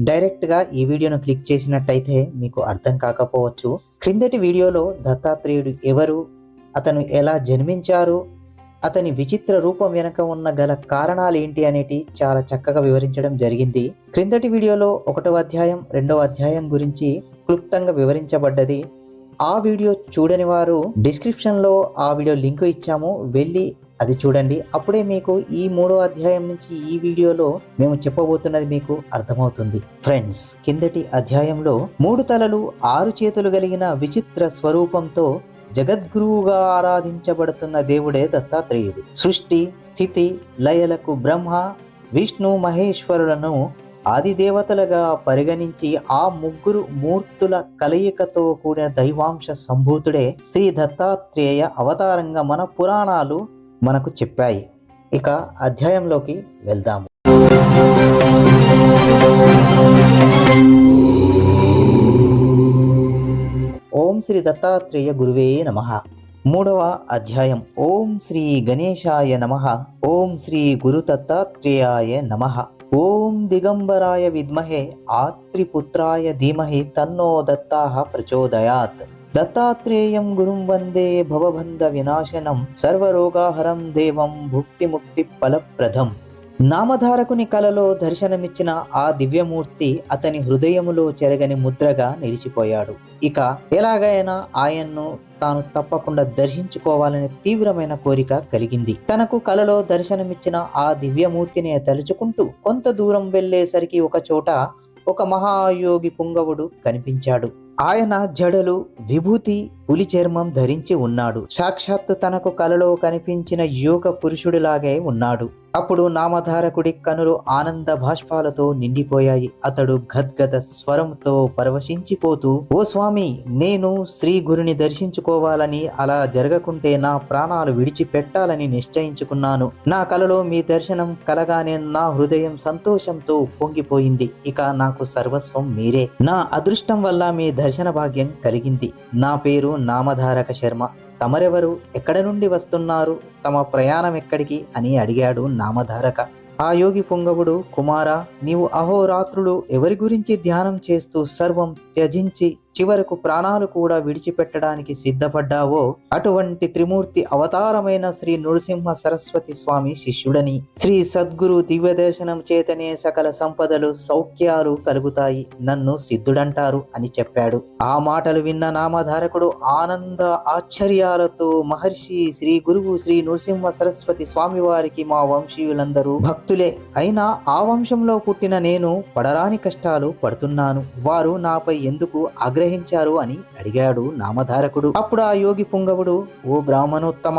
డైరెక్ట్గా ఈ వీడియోను క్లిక్ చేసినట్టయితే మీకు అర్థం కాకపోవచ్చు. క్రిందటి వీడియోలో దత్తాత్రేయుడు ఎవరు? అతను ఎలా జన్మించారు? అతని విచిత్ర రూపం వెనుక ఉన్న గల కారణాలు ఏంటి అనేటి చాలా చక్కగా వివరించడం జరిగింది. క్రిందటి వీడియోలో ఒకటో అధ్యాయం రెండవ అధ్యాయం గురించి క్లుప్తంగా వివరించబడ్డది. ఆ వీడియో చూడని వారు డిస్క్రిప్షన్లో ఆ వీడియో లింక్ ఇచ్చాము. వెళ్ళి అది చూడండి. అప్పుడే మీకు ఈ మూడో అధ్యాయం నుంచి ఈ వీడియోలో మేము చెప్పబోతున్నది మీకు అర్థమవుతుంది. ఫ్రెండ్స్ కిందటి అధ్యాయంలో మూడు తలలు ఆరు చేతులు కలిగిన విచిత్ర స్వరూపంతో జగద్గురువుగా ఆరాధించబడుతున్న దేవుడే దత్తాత్రేయుడు. సృష్టి స్థితి లయలకు బ్రహ్మ విష్ణు మహేశ్వరులను ఆదిదేవతలుగా పరిగణించి ఆ ముగ్గురు మూర్తుల కలయికతో కూడిన దైవాంశ సంభూతుడే శ్రీ దత్తాత్రేయ అవతారంగా మన పురాణాలు మనకు చెప్పాయి. ఇక అధ్యాయంలోకి వెళ్దాము. ఓం శ్రీ దత్తాత్రేయ గురువే నమ. మూడవ అధ్యాయం. ఓం శ్రీ గణేశాయ నమ. ఓం శ్రీ గురు దత్తాత్రేయాయ నమ. ఓం దిగంబరాయ విద్మహే ఆత్రిపుత్రాయ ధీమహి తన్నో దత్తా ప్రచోదయాత్. దత్తాత్రేయం గురుం వందే భవబంధ వినాశనం సర్వరోగాహరం దేవం భుక్తిముక్తి ఫలప్రదం. నామధారకుని కలలో దర్శనమిచ్చిన ఆ దివ్యమూర్తి అతని హృదయములో చెరగని ముద్రగా నిలిచిపోయాడు. ఇక ఎలాగైనా ఆయన్ను తాను తప్పకుండా దర్శించుకోవాలనే తీవ్రమైన కోరిక కలిగింది. తనకు కలలో దర్శనమిచ్చిన ఆ దివ్యమూర్తిని తలుచుకుంటూ కొంత దూరం వెళ్ళేసరికి ఒక చోట ఒక మహాయోగి పుంగవుడు కనిపించాడు. ఆయన జడలు విభూతి పులి చర్మం ధరించి ఉన్నాడు. సాక్షాత్తు తనకు కలలో కనిపించిన యోగ పురుషుడిలాగే ఉన్నాడు. అప్పుడు నామధారకుడి కనులు ఆనంద భాష్పాలతో నిండిపోయాయి. అతడు గద్గద స్వరంతో పరవశించిపోతూ ఓ స్వామి నేను శ్రీ గురుని దర్శించుకోవాలని అలా జరగకుంటే నా ప్రాణాలు విడిచిపెట్టాలని నిశ్చయించుకున్నాను. నా కలలో మీ దర్శనం కలగానే నా హృదయం సంతోషంతో పొంగిపోయింది. ఇక నాకు సర్వస్వం మీరే. నా అదృష్టం వల్ల మీ దర్శన భాగ్యం కలిగింది. నా పేరు నామధారక శర్మ. తమరెవరు? ఎక్కడ నుండి వస్తున్నారు? తమ ప్రయాణం ఎక్కడికి? అని అడిగాడు నామధారక. ఆ యోగి పొంగవుడు కుమారా నీవు అహోరాత్రులు ఎవరి గురించి ధ్యానం చేస్తూ సర్వం త్యజించి చివరకు ప్రాణాలు కూడా విడిచిపెట్టడానికి సిద్ధపడ్డావో? అటువంటి త్రిమూర్తి అవతారమైన శ్రీ నృసింహ సరస్వతి స్వామి శిష్యుడని. శ్రీ సద్గురు దివ్య దర్శనం చేతనే సకల సంపదలు సౌఖ్యాలు కలుగుతాయి నన్ను సిద్ధుడంటారు అని చెప్పాడు. ఆ మాటలు విన్న నామధారకుడు ఆనంద ఆశ్చర్యాలతో మహర్షి శ్రీ గురువు శ్రీ నృసింహ సరస్వతి స్వామి వారికి మా వంశీయులందరూ భక్తులే. అయినా ఆ వంశంలో పుట్టిన నేను పడరాని కష్టాలు పడుతున్నాను. వారు నాపై ఎందుకు అనుగ్రహించారు అని అడిగాడు నామధారకుడు. అప్పుడు ఆ యోగి పుంగవుడు ఓ బ్రాహ్మణోత్తమ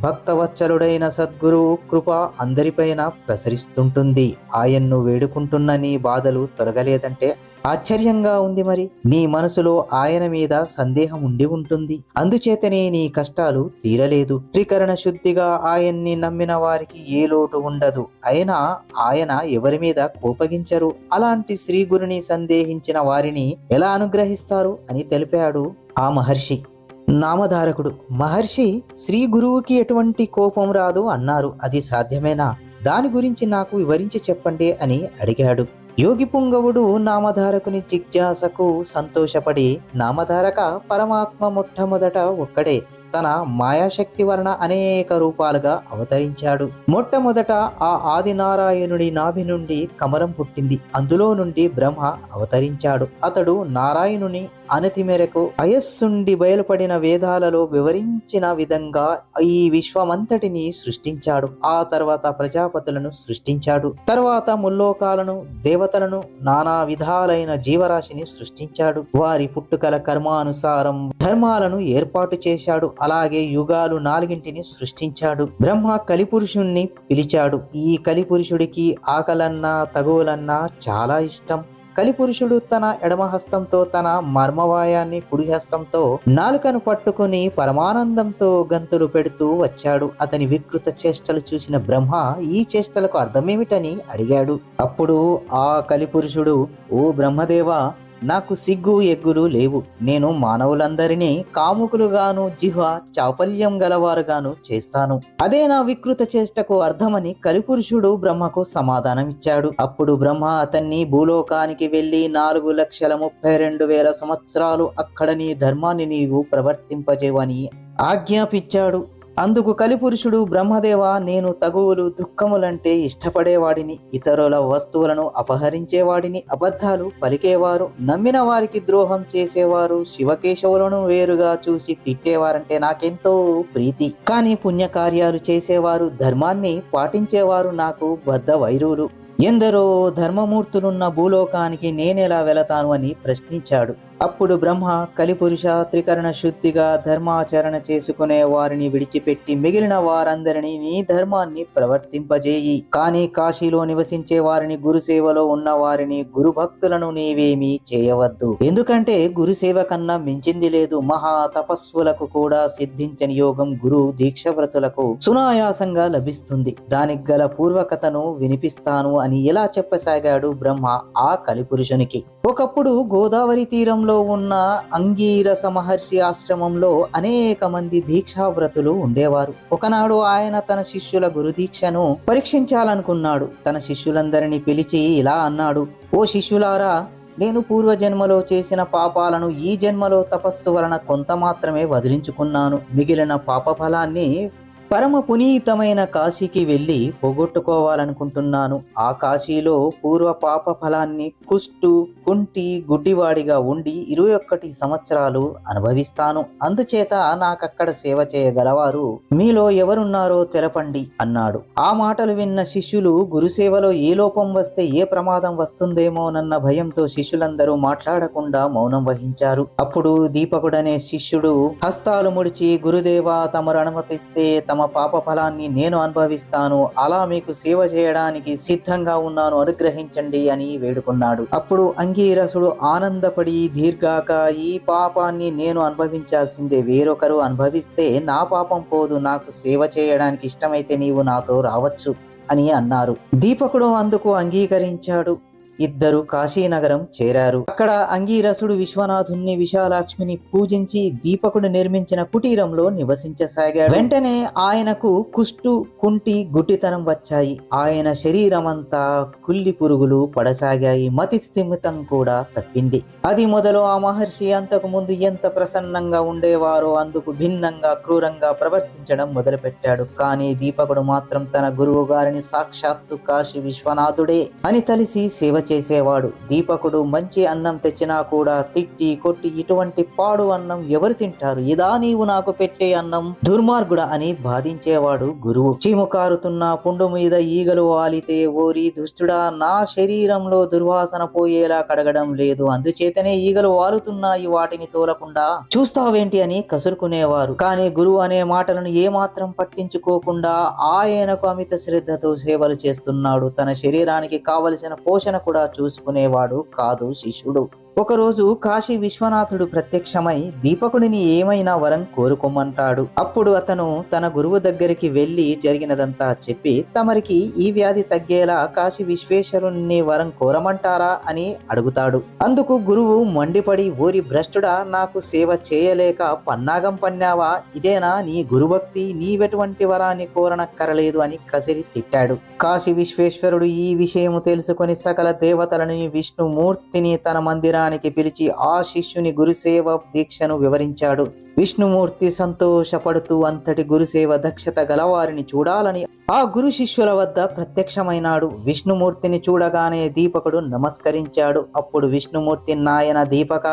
భక్తవత్సలుడైన సద్గురువు కృప అందరిపైన ప్రసరిస్తుంటుంది. ఆయన్ను వేడుకుంటున్న నీ బాధలు తొలగలేదంటే ఆశ్చర్యంగా ఉంది మరి. నీ మనసులో ఆయన మీద సందేహం ఉండి ఉంటుంది. అందుచేతనే నీ కష్టాలు తీరలేదు. త్రికరణ శుద్ధిగా ఆయన్ని నమ్మిన వారికి ఏ లోటు ఉండదు. అయినా ఆయన ఎవరి మీద కోపగించరు. అలాంటి శ్రీ గురుని సందేహించిన వారిని ఎలా అనుగ్రహిస్తారు అని తెలిపాడు ఆ మహర్షి. నామధారకుడు. మహర్షి శ్రీ గురువుకి ఎటువంటి కోపం రాదు అన్నారు. అది సాధ్యమేనా? దాని గురించి నాకు వివరించి చెప్పండి అని అడిగాడు. యోగి పుంగవుడు నామధారకుని జిజ్ఞాసకు సంతోషపడి నామధారక పరమాత్మ మొట్టమొదట ఒక్కడే. తన మాయాశక్తి వలన అనేక రూపాలుగా అవతరించాడు. మొట్టమొదట ఆ ఆదినారాయణుడి నాభి నుండి కమలం పుట్టింది. అందులో నుండి బ్రహ్మ అవతరించాడు. అతడు నారాయణుని అనతి మేరకు అయస్సుండి బయలుపడిన వేదాలలో వివరించిన విధంగా ఈ విశ్వమంతటిని సృష్టించాడు. ఆ తర్వాత ప్రజాపతులను సృష్టించాడు. తర్వాత ముల్లోకాలను దేవతలను నానా విధాలైన జీవరాశిని సృష్టించాడు. వారి పుట్టుకల కర్మానుసారం ధర్మాలను ఏర్పాటు చేశాడు. అలాగే యుగాలు నాలుగింటిని సృష్టించాడు. బ్రహ్మ కలిపురుషుణ్ణి పిలిచాడు. ఈ కలిపురుషుడికి ఆకలన్నా తగువలన్నా చాలా ఇష్టం. కలిపురుషుడు తన ఎడమ హస్తంతో తన మర్మవాయాన్ని కుడిహస్తంతో నాలుకను పట్టుకుని పరమానందంతో గంతులు పెడుతూ వచ్చాడు. అతని వికృత చేష్టలు చూసిన బ్రహ్మ ఈ చేష్టలకు అర్థమేమిటని అడిగాడు. అప్పుడు ఆ కలిపురుషుడు ఓ బ్రహ్మదేవా నాకు సిగ్గు ఎగ్గులు లేవు. నేను మానవులందరినీ కాముకులుగాను జిహ్వ చాపల్యం గలవారుగాను చేస్తాను. అదే నా వికృత చేష్టకు అర్థమని కలిపురుషుడు బ్రహ్మకు సమాధానమిచ్చాడు. అప్పుడు బ్రహ్మ అతన్ని భూలోకానికి వెళ్ళి నాలుగు లక్షల ముప్పై రెండు వేల సంవత్సరాలు అక్కడ నీ ధర్మాన్ని నీవు ప్రవర్తింపజేవని ఆజ్ఞాపించాడు. అందుకు కలిపురుషుడు బ్రహ్మదేవ నేను తగువులు దుఃఖములంటే ఇష్టపడేవాడిని ఇతరుల వస్తువులను అపహరించేవాడిని అబద్ధాలు పలికేవారు నమ్మిన వారికి ద్రోహం చేసేవారు శివకేశవులను వేరుగా చూసి తిట్టేవారంటే నాకెంతో ప్రీతి. కానీ పుణ్యకార్యాలు చేసేవారు ధర్మాన్ని పాటించేవారు నాకు బద్ద వైరులు ఎందరో ధర్మమూర్తులున్న భూలోకానికి నేనెలా వెళతాను అని ప్రశ్నించాడు. అప్పుడు బ్రహ్మ కలిపురుష త్రికరణ శుద్ధిగా ధర్మాచరణ చేసుకునే వారిని విడిచిపెట్టి మిగిలిన వారందరినీ నీ ధర్మాన్ని ప్రవర్తింపజేయి. కానీ కాశీలో నివసించే వారిని గురుసేవలో ఉన్న వారిని గురు భక్తులను నీవేమీ చేయవద్దు. ఎందుకంటే గురుసేవ కన్నా మించింది లేదు. మహా తపస్సులకు కూడా సిద్ధించని యోగం గురు దీక్షవ్రతులకు సునాయాసంగా లభిస్తుంది. దానికి గల పూర్వకథను వినిపిస్తాను అని ఎలా చెప్పసాగాడు బ్రహ్మ ఆ కలిపురుషునికి. ఒకప్పుడు గోదావరి తీరంలో ఉన్న అంగీరస మహర్షి ఆశ్రమంలో అనేక మంది దీక్షావ్రతులు ఉండేవారు. ఒకనాడు ఆయన తన శిష్యుల గురుదీక్షను పరీక్షించాలనుకున్నాడు. తన శిష్యులందరినీ పిలిచి ఇలా అన్నాడు ఓ శిష్యులారా నేను పూర్వజన్మలో చేసిన పాపాలను ఈ జన్మలో తపస్సు వలన కొంత మాత్రమే వదిలించుకున్నాను. మిగిలిన పాప ఫలాన్ని పరమ పునీతమైన కాశీకి వెళ్ళి పోగొట్టుకోవాలనుకుంటున్నాను. ఆ కాశీలో పూర్వ పాప ఫలాన్ని కుష్టు కుంటి గుడ్డివాడిగా ఉండి ఇరవై ఒక్కటి సంవత్సరాలు అనుభవిస్తాను. అందుచేత నాకక్కడ సేవ చేయగలవారు మీలో ఎవరున్నారో తెలపండి అన్నాడు. ఆ మాటలు విన్న శిష్యులు గురుసేవలో ఏ లోపం వస్తే ఏ ప్రమాదం వస్తుందేమోనన్న భయంతో శిష్యులందరూ మాట్లాడకుండా మౌనం వహించారు. అప్పుడు దీపకుడనే శిష్యుడు హస్తాలు ముడిచి గురుదేవా తమరు అనుమతిస్తే తమ పాప ఫలాన్ని నేను అనుభవిస్తాను. అలా మీకు సేవ చేయడానికి సిద్ధంగా ఉన్నాను. అనుగ్రహించండి అని వేడుకున్నాడు. అప్పుడు అంగీరసుడు ఆనందపడి దీర్ఘాక ఈ పాపాన్ని నేను అనుభవించాల్సిందే. వేరొకరు అనుభవిస్తే నా పాపం పోదు. నాకు సేవ చేయడానికి ఇష్టమైతే నీవు నాతో రావచ్చు అని అన్నారు. దీపకుడు అందుకు అంగీకరించాడు. ఇద్దరు కాశీనగరం చేరారు. అక్కడ అంగీరసుడు విశ్వనాథుణ్ణి విశాలాక్ష్మిని పూజించి దీపకుడు నిర్మించిన కుటీరంలో నివసించసాగాడు. వెంటనే ఆయనకు కుష్టు కుంటి గుటితనం వచ్చాయి. ఆయన శరీరమంతా కుల్లి పురుగులు పడసాగాయి. మతి స్థిమితం కూడా తప్పింది. అది మొదలు ఆ మహర్షి అంతకు ముందు ఎంత ప్రసన్నంగా ఉండేవారో అందుకు భిన్నంగా క్రూరంగా ప్రవర్తించడం మొదలుపెట్టాడు. కానీ దీపకుడు మాత్రం తన గురువు గారిని సాక్షాత్తు కాశీ విశ్వనాథుడే అని తలిసి సేవ చేసేవాడు. దీపకుడు మంచి అన్నం తెచ్చినా కూడా తిట్టి కొట్టి ఇటువంటి పాడు అన్నం ఎవరు తింటారు? ఇదా నీవు నాకు పెట్టే అన్నం? దుర్మార్గుడ అని బాధించేవాడు గురువు. చీము కారుతున్న పుండు మీద ఈగలు వాలితే ఓరి దుష్టుడా నా శరీరంలో దుర్వాసన పోయేలా కడగడం లేదు. అందుచేతనే ఈగలు వాలుతున్నాయి వాటిని తోలకుండా. చూస్తావేంటి అని కసురుకునేవారు. కానీ గురువు అనే మాటలను ఏమాత్రం పట్టించుకోకుండా ఆయనకు అమిత శ్రద్ధతో సేవలు చేస్తున్నాడు. తన శరీరానికి కావలసిన పోషణ కూడా చూసుకునేవాడు కాదు శిష్యుడు. ఒకరోజు కాశీ విశ్వనాథుడు ప్రత్యక్షమై దీపకుడిని ఏమైనా వరం కోరుకోమంటాడు. అప్పుడు అతను తన గురువు దగ్గరికి వెళ్ళి జరిగినదంతా చెప్పి తమరికి ఈ వ్యాధి తగ్గేలా కాశీ విశ్వేశ్వరుణ్ణి వరం కోరమంటారా? అని అడుగుతాడు. అందుకు గురువు మండిపడి ఓరి భ్రష్టుడా నాకు సేవ చేయలేక పన్నాగం పన్నావా? ఇదేనా నీ గురుభక్తి? నీవెటువంటి వరాన్ని కోరనక్కరలేదు అని కసిరి తిట్టాడు. కాశీ విశ్వేశ్వరుడు ఈ విషయము తెలుసుకొని సకల దేవతలని విష్ణుమూర్తిని తన భోజనానికి పిలిచి ఆ శిష్యుని గురుసేవ దీక్షను వివరించాడు. విష్ణుమూర్తి సంతోషపడుతూ అంతటి గురుసేవ దక్షత గలవారిని చూడాలని ఆ గురు శిష్యుల వద్ద ప్రత్యక్షమైనాడు. విష్ణుమూర్తిని చూడగానే దీపకుడు నమస్కరించాడు. అప్పుడు విష్ణుమూర్తి నాయన దీపక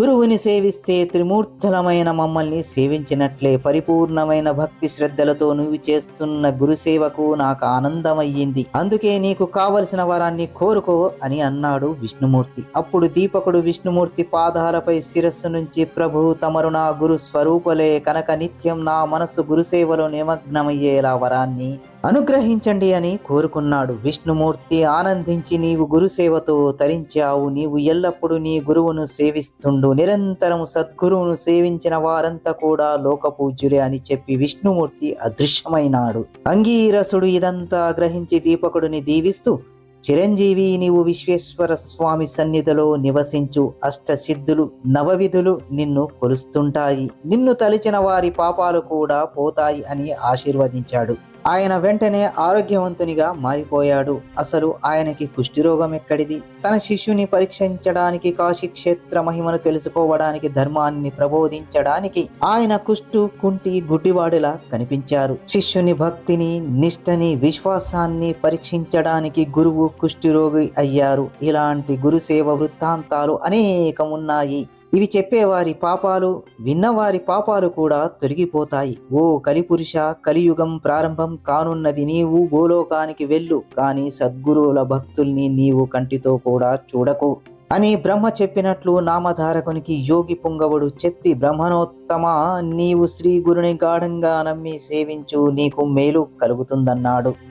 గురువుని సేవిస్తే త్రిమూర్తులమైన మమ్మల్ని సేవించినట్లే పరిపూర్ణమైన భక్తి శ్రద్ధలతో నువ్వు చేస్తున్న గురుసేవకు నాకు ఆనందమయ్యింది. అందుకే నీకు కావలసిన వరాన్ని కోరుకో అని అన్నాడు విష్ణుమూర్తి. అప్పుడు దీపకుడు విష్ణుమూర్తి పాదాలపై శిరస్సు నుంచి ప్రభు తమరు నా గురు స్వరూపలే కనుక నిత్యం నా మనస్సు గురుసేవలో నిమగ్నమయ్యేలా వరాన్ని అనుగ్రహించండి అని కోరుకున్నాడు విష్ణుమూర్తి. ఆనందించి నీవు గురుసేవతో తరించావు. నీవు ఎల్లప్పుడూ నీ గురువును సేవిస్తుండు. నిరంతరం సద్గురువును సేవించిన వారంతా కూడా లోకపూజ్యులే అని చెప్పి విష్ణుమూర్తి అదృశ్యమైనాడు. అంగీరసుడు ఇదంతా గ్రహించి దీపకుడిని దీవిస్తూ చిరంజీవి నీవు విశ్వేశ్వర స్వామి సన్నిధిలో నివసించు అష్టసిద్ధులు నవవిధులు నిన్ను కొలుస్తుంటాయి. నిన్ను తలిచిన వారి పాపాలు కూడా పోతాయి అని ఆశీర్వదించాడు. ఆయన వెంటనే ఆరోగ్యవంతునిగా మారిపోయాడు. అసలు ఆయనకి కుష్ఠిరోగం ఎక్కడిది? తన శిష్యుని పరీక్షించడానికి కాశీ క్షేత్ర మహిమను తెలుసుకోవడానికి ధర్మాన్ని ప్రబోధించడానికి ఆయన కుష్టు కుంటి గుడ్డివాడిలా కనిపించారు. శిష్యుని భక్తిని నిష్టని విశ్వాసాన్ని పరీక్షించడానికి గురువు కుష్ఠిరోగి అయ్యారు. ఇలాంటి గురుసేవ వృత్తాంతాలు అనేకం ఉన్నాయి ఇవి చెప్పేవారి పాపాలు విన్నవారి పాపాలు కూడా తొలగిపోతాయి. ఓ కలిపురుష కలియుగం ప్రారంభం కానున్నది నీవు భూలోకానికి వెళ్ళు కానీ సద్గురువుల భక్తుల్ని నీవు కంటితో కూడా చూడకు. అని బ్రహ్మ చెప్పినట్లు నామధారకునికి యోగి పుంగవుడు చెప్పి బ్రహ్మణోత్తమ నీవు శ్రీ గురుని గాఢంగా నమ్మి సేవించు నీకు మేలు కలుగుతుందన్నాడు.